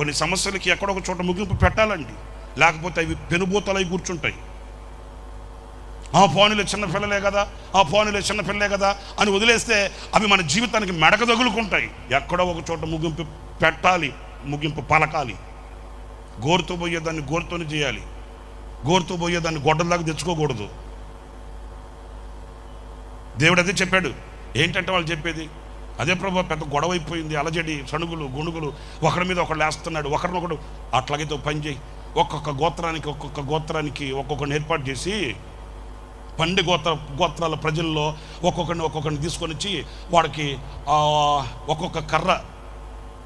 కొన్ని సమస్యలకి ఎక్కడో ఒక చోట ముగింపు పెట్టాలండి. లేకపోతే అవి పెనుబూతలై కూర్చుంటాయి. ఆ ఫోన్లో చిన్న పిల్లలే కదా ఆ ఫోన్లో చిన్న పిల్లలే కదా అని వదిలేస్తే అవి మన జీవితానికి మెడక తగులుకుంటాయి. ఎక్కడో ఒక చోట ముగింపు పెట్టాలి ముగింపు పలకాలి. గోరుతో పోయేదాన్ని గోరుతోనే చేయాలి. గోరుతో పోయేదాన్ని గొడ్డల్లాగా తెచ్చుకోకూడదు. దేవుడు అదే చెప్పాడు. ఏంటంటే వాళ్ళు చెప్పేది? అదే ప్రభు పెద్ద గొడవ అయిపోయింది. అలజడి సణుగులు గుణుగులు. ఒకరి మీద ఒకడు లేస్తున్నాడు. ఒకరినొకడు అట్లాగైతే పని చేయి. ఒక్కొక్క గోత్రానికి ఒక్కొక్క గోత్రానికి ఒక్కొక్కరిని ఏర్పాటు చేసి పండి గోత్ర గోత్రాల ప్రజల్లో ఒక్కొక్కరిని ఒక్కొక్కరిని తీసుకొని వచ్చి వాడికి ఒక్కొక్క కర్ర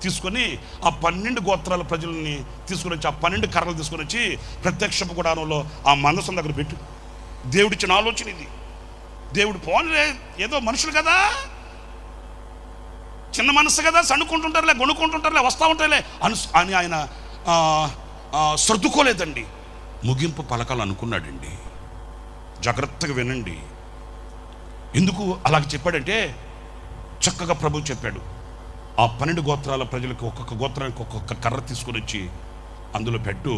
తీసుకొని ఆ పన్నెండు గోత్రాల ప్రజల్ని తీసుకొని వచ్చి ఆ పన్నెండు కర్రలు తీసుకొని వచ్చి ప్రత్యక్షపు గుడానంలో ఆ మందసం దగ్గర పెట్టు. దేవుడిచ్చిన ఆలోచన ఇది. దేవుడు పోన్లే ఏదో మనుషులు కదా. చిన్న మనసు కదా సణుకుంటుంటారులే గొనుక్కుంటుంటారులే వస్తూ ఉంటారులే అను అని ఆయన సర్దుకోలేదండి. ముగింపు పలకాలు అనుకున్నాడండి. జాగ్రత్తగా వినండి. ఎందుకు అలాగ చెప్పాడంటే చక్కగా ప్రభు చెప్పాడు. ఆ పన్నెండు గోత్రాల ప్రజలకు ఒక్కొక్క గోత్రానికి ఒక్కొక్క కర్ర తీసుకొని వచ్చి అందులో పెట్టు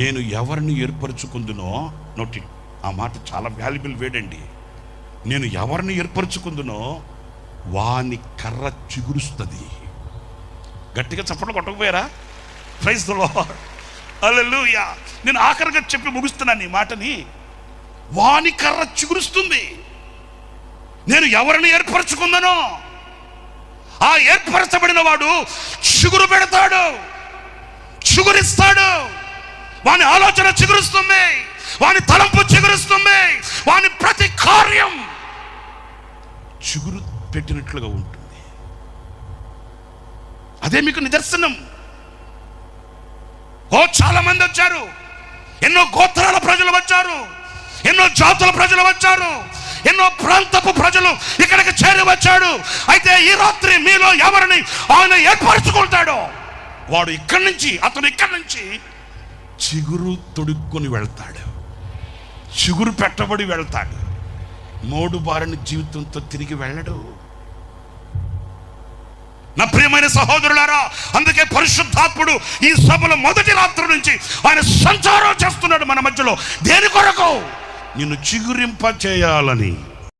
నేను ఎవరిని ఏర్పరచుకుందునో నోటి ఆ మాట చాలా వాల్యుబుల్ వేడండి. నేను ఎవరిని ఏర్పరచుకుందునో వాని కర్ర చిగురుస్తుంది. గట్టిగా చప్పట్లు కొట్టకపోయారా? ప్రైజ్ అల్లెలూయా నేను ఆఖరిగా చెప్పి ముగుస్తున్నాను ఈ మాటని. వాని కర్ర చిగురుస్తుంది. నేను ఎవరిని ఏర్పరచుకుందనో? ఆ ఏర్పరచబడిన వాడు చిగురు పెడతాడు. చిగురిస్తాడు. వాని ఆలోచన చిగురుస్తుంది. వాని తలంపు చిగురుస్తుంది. వాని ప్రతి కార్యం చిగురు పెట్టినట్లుగా ఉంటుంది. అదే మీకు నిదర్శనం. ఓ చాలా మంది వచ్చారు. ఎన్నో గోత్రాల ప్రజలు వచ్చారు. ఎన్నో జాతుల ప్రజలు వచ్చారు. ఎన్నో ప్రాంతపు ప్రజలు ఇక్కడికి చేరి వచ్చాడు. అయితే ఈ రాత్రి మీలో ఎవరిని ఆయన ఏర్పరచుకుంటాడో? వాడు ఇక్కడి నుంచి అతను ఇక్కడి నుంచి చిగురు తొడుక్కొని వెళ్తాడు. చిగురు పెట్టబడి వెళ్తాడు. మోడు జీవితంతో తిరిగి వెళ్ళడు. నా ప్రియమైన సహోదరులారా అందుకే పరిశుద్ధాత్ముడు ఈ సభలో మొదటి రాత్రి నుంచి ఆయన సంచారం చేస్తున్నాడు మన మధ్యలో. దేని కొరకు? నిన్ను చిగురింప చేయాలని